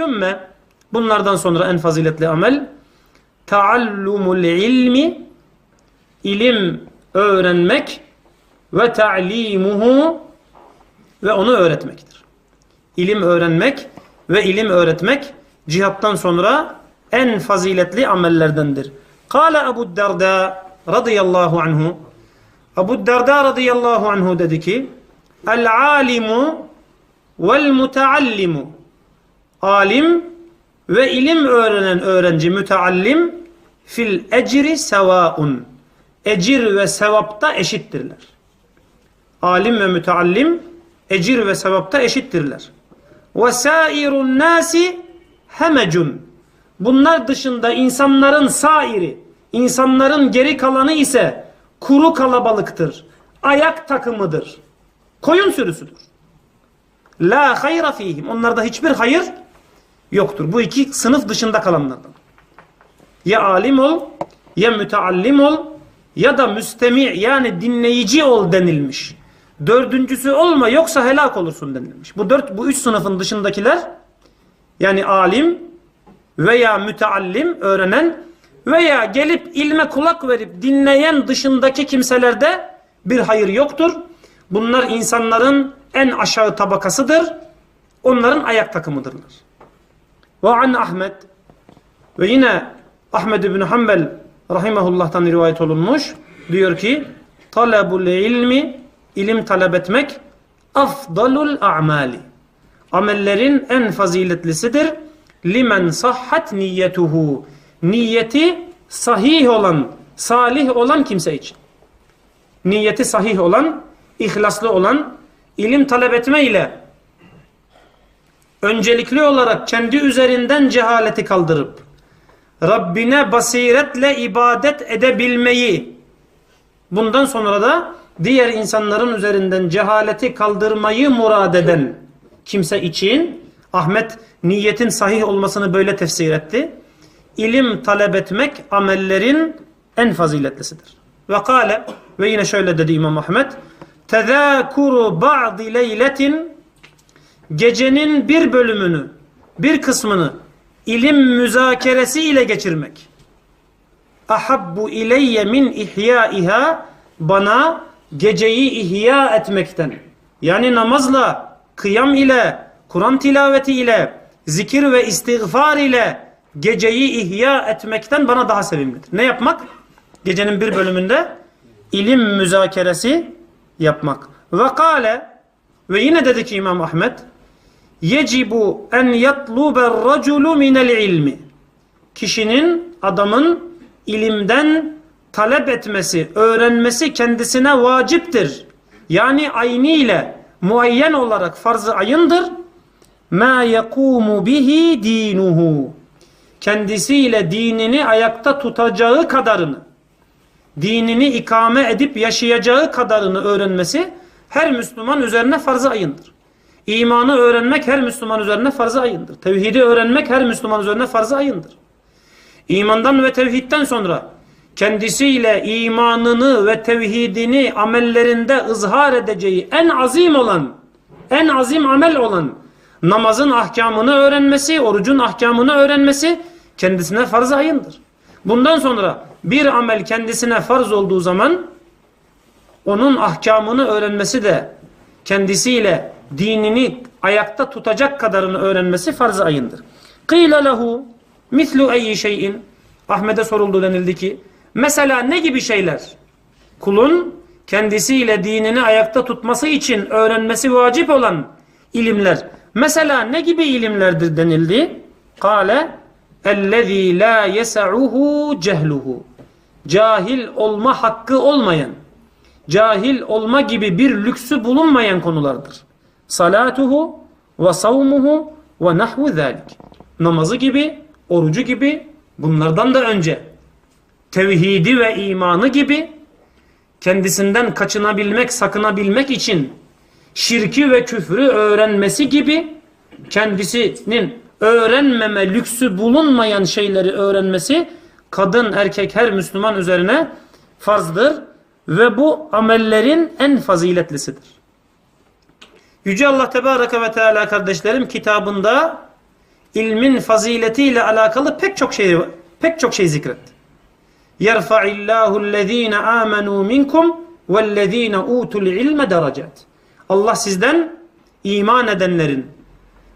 Sümme bunlardan sonra en faziletli amel taallumul ilmi ilim öğrenmek ve ta'limuhu ve onu öğretmektir. İlim öğrenmek ve ilim öğretmek cihattan sonra en faziletli amellerdendir. Kale Ebu Derda radıyallahu anhu Ebu Derda radıyallahu anhu dedi ki El alimu vel muteallimu alim ve ilim öğrenen öğrenci müteallim fil ecri sevaun ecir ve sevapta eşittirler. Alim ve müteallim ecir ve sevapta eşittirler. Ve sairun nasi hemecun bunlar dışında insanların sairi insanların geri kalanı ise kuru kalabalıktır. Ayak takımıdır. Koyun sürüsüdür. La hayra fihim. Onlarda hiçbir hayır yoktur. Bu iki sınıf dışında kalanlardan. Ya alim ol, ya müteallim ol, ya da müstemi yani dinleyici ol denilmiş. Dördüncüsü olma yoksa helak olursun denilmiş. Bu dört, bu üç sınıfın dışındakiler yani alim veya müteallim öğrenen veya gelip ilme kulak verip dinleyen dışındaki kimselerde bir hayır yoktur. Bunlar insanların en aşağı tabakasıdır. Onların ayak takımıdırlar. Ve an Ahmet ve yine Ahmed ibn Hanbel rahimahullah'tan rivayet olunmuş. Diyor ki talabul ilmi ilim talep etmek afdalul a'mali amellerin en faziletlisidir. Limen sahhat niyetuhu niyeti sahih olan, salih olan kimse için. Niyeti sahih olan, ihlaslı olan, ilim talep etme ile öncelikli olarak kendi üzerinden cehaleti kaldırıp Rabbine basiretle ibadet edebilmeyi bundan sonra da diğer insanların üzerinden cehaleti kaldırmayı murad eden kimse için Ahmet niyetin sahih olmasını böyle tefsir etti. İlim talep etmek amellerin en faziletlisidir. Ve kâle ve yine şöyle dedi İmam Ahmet tezâkuru ba'di leyletin gecenin bir bölümünü bir kısmını ilim müzakeresi ile geçirmek ahabbu ileyye min ihyaiha bana geceyi ihya etmekten yani namazla kıyam ile Kur'an tilaveti ile zikir ve istiğfar ile geceyi ihya etmekten bana daha sevimlidir. Ne yapmak? Gecenin bir bölümünde ilim müzakeresi yapmak. Ve kâle ve yine dedi ki İmam Ahmet yecibu en yatluber raculu minel ilmi kişinin adamın ilimden talep etmesi, öğrenmesi kendisine vaciptir. Yani ayni ile muayyen olarak farz-ı ayındır. Ma yakumu bihi dinuhu. Kendisiyle dinini ayakta tutacağı kadarını, dinini ikame edip yaşayacağı kadarını öğrenmesi her Müslüman üzerine farz-ı ayındır. İmanı öğrenmek her Müslüman üzerine farz-ı ayındır. Tevhidi öğrenmek her Müslüman üzerine farz-ı ayındır. İmandan ve tevhidden sonra kendisiyle imanını ve tevhidini amellerinde ızhar edeceği en azim olan, en azim amel olan namazın ahkamını öğrenmesi, orucun ahkamını öğrenmesi kendisine farz ayındır. Bundan sonra bir amel kendisine farz olduğu zaman onun ahkamını öğrenmesi de kendisiyle dinini ayakta tutacak kadarını öğrenmesi farz ayındır. Kıyle lehu mislu eyyi şeyin. Ahmet'e soruldu denildi ki mesela ne gibi şeyler? Kulun kendisiyle dinini ayakta tutması için öğrenmesi vacip olan ilimler mesela ne gibi ilimlerdir denildi? Kale ellezî la yesa'uhu cehluhu. Cahil olma hakkı olmayan cahil olma gibi bir lüksü bulunmayan konulardır salatuhu ve savmuhu ve nahvu zalik namazı gibi orucu gibi bunlardan da önce tevhidi ve imanı gibi kendisinden kaçınabilmek, sakınabilmek için şirki ve küfrü öğrenmesi gibi kendisinin öğrenmeme lüksü bulunmayan şeyleri öğrenmesi kadın erkek her Müslüman üzerine farzdır ve bu amellerin en faziletlisidir. Yüce Allah Tebareke ve Teala kardeşlerim kitabında ilmin faziletiyle alakalı pek çok şey pek çok şey zikretti. Yerfa'illahu ellezine amenu minkum vellezine utul ilme derecat. Allah sizden iman edenlerin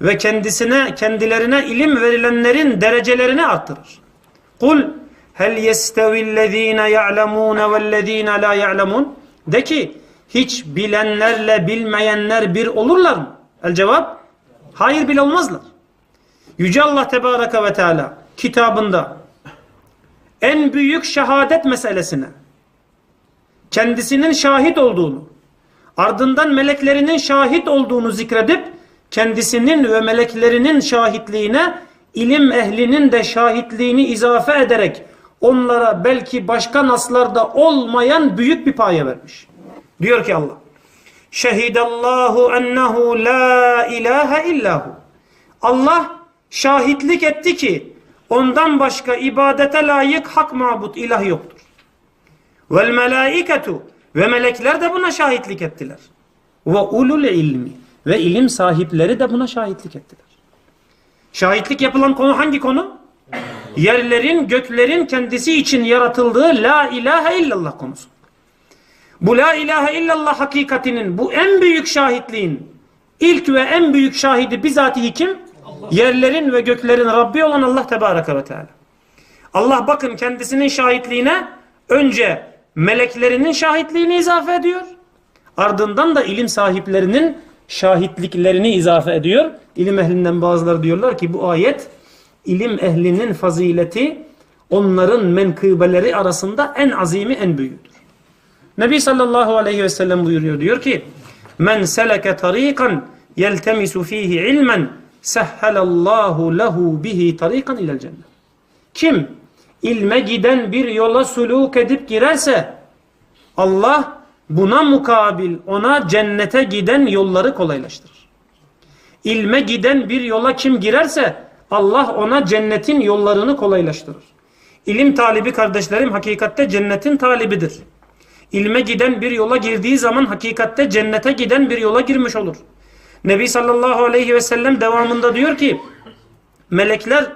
ve kendisine kendilerine ilim verilenlerin derecelerini arttırır. Kul hel yestevillezine ya'lemune vellezine la ya'lemun de ki hiç bilenlerle bilmeyenler bir olurlar mı? El cevap hayır bile olmazlar. Yüce Allah Tebaraka ve Teala kitabında en büyük şehadet meselesine kendisinin şahit olduğunu ardından meleklerinin şahit olduğunu zikredip kendisinin ve meleklerinin şahitliğine ilim ehlinin de şahitliğini izafe ederek onlara belki başka naslarda olmayan büyük bir paye vermiş. Diyor ki Allah Şehidallahu ennehu la ilahe illahu Allah şahitlik etti ki ondan başka ibadete layık hak mabut ilah yoktur. Vel melaiketu ve melekler de buna şahitlik ettiler. Ve ulul ilmi ve ilim sahipleri de buna şahitlik ettiler. Şahitlik yapılan konu hangi konu? Yerlerin, göklerin kendisi için yaratıldığı la ilahe illallah konusu. Bu la ilahe illallah hakikatinin bu en büyük şahitliğin ilk ve en büyük şahidi bizatihi kim? Allah. Yerlerin ve göklerin Rabbi olan Allah Tebareke ve Teala. Allah bakın kendisinin şahitliğine önce meleklerinin şahitliğini izafe ediyor. Ardından da ilim sahiplerinin şahitliklerini izafe ediyor. İlim ehlinden bazıları diyorlar ki bu ayet ilim ehlinin fazileti onların menkıbeleri arasında en azimi en büyüğüdür. Nebi sallallahu aleyhi ve sellem buyuruyor diyor ki men seleke tariqan yeltemisu fihi ilmen sehhalallahu lehu bihi tariqan ilel cennet. Kim ilme giden bir yola suluk edip girerse Allah buna mukabil ona cennete giden yolları kolaylaştırır. İlme giden bir yola kim girerse Allah ona cennetin yollarını kolaylaştırır. İlim talibi kardeşlerim hakikatte cennetin talibidir. İlme giden bir yola girdiği zaman hakikatte cennete giden bir yola girmiş olur. Nebi sallallahu aleyhi ve sellem devamında diyor ki melekler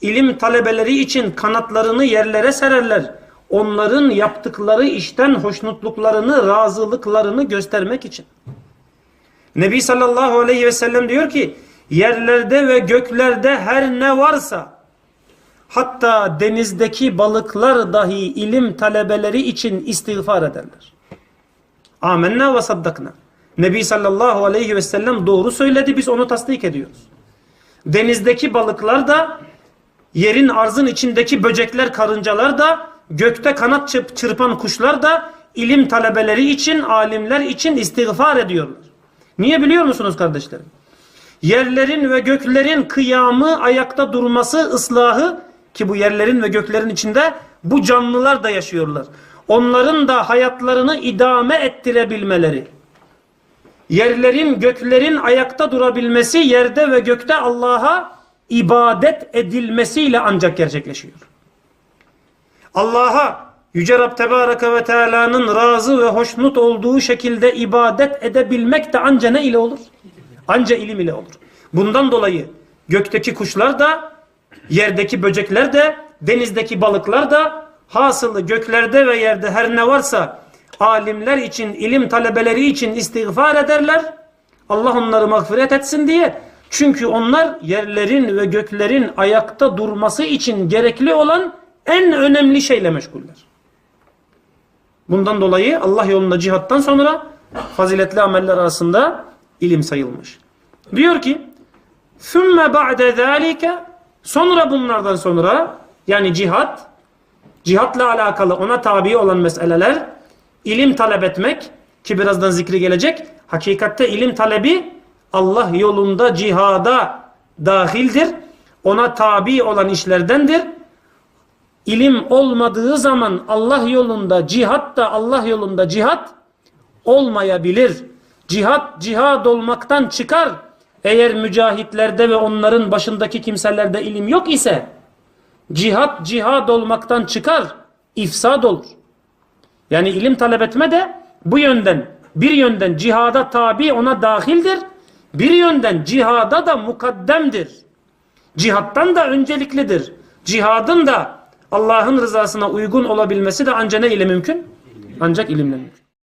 ilim talebeleri için kanatlarını yerlere sererler. Onların yaptıkları işten hoşnutluklarını, razılıklarını göstermek için. Nebi sallallahu aleyhi ve sellem diyor ki yerlerde ve göklerde her ne varsa hatta denizdeki balıklar dahi ilim talebeleri için istiğfar ederler. Amenna ve saddakna. Nebi sallallahu aleyhi ve sellem doğru söyledi biz onu tasdik ediyoruz. Denizdeki balıklar da yerin arzın içindeki böcekler karıncalar da gökte kanat çırpan kuşlar da ilim talebeleri için alimler için istiğfar ediyorlar. Niye biliyor musunuz kardeşlerim? Yerlerin ve göklerin kıyamı ayakta durması ıslahı ki bu yerlerin ve göklerin içinde bu canlılar da yaşıyorlar. Onların da hayatlarını idame ettirebilmeleri yerlerin göklerin ayakta durabilmesi yerde ve gökte Allah'a ibadet edilmesiyle ancak gerçekleşiyor. Allah'a Yüce Rab Tebareke ve Teala'nın razı ve hoşnut olduğu şekilde ibadet edebilmek de anca ne ile olur? Anca ilim ile olur. Bundan dolayı gökteki kuşlar da, Yerdeki böcekler de, denizdeki balıklar da, hasılı göklerde ve yerde her ne varsa alimler için, ilim talebeleri için istiğfar ederler. Allah onları mağfiret etsin diye. Çünkü onlar yerlerin ve göklerin ayakta durması için gerekli olan en önemli şeyle meşguller. Bundan dolayı Allah yolunda cihattan sonra faziletli ameller arasında ilim sayılmış. Diyor ki: "Sümme ba'de zalika Sonra bunlardan sonra yani cihat, cihatla alakalı ona tabi olan meseleler ilim talep etmek ki birazdan zikri gelecek. Hakikatte ilim talebi Allah yolunda cihada dahildir. Ona tabi olan işlerdendir. İlim olmadığı zaman Allah yolunda cihat da Allah yolunda cihat olmayabilir. Cihat cihad olmaktan çıkar. Eğer mücahitlerde ve onların başındaki kimselerde ilim yok ise cihat cihad olmaktan çıkar. ifsad olur. Yani ilim talep etme de bu yönden bir yönden cihada tabi ona dahildir. Bir yönden cihada da mukaddemdir. Cihattan da önceliklidir. Cihadın da Allah'ın rızasına uygun olabilmesi de ancak ne ile mümkün? Ancak ilimle mümkün.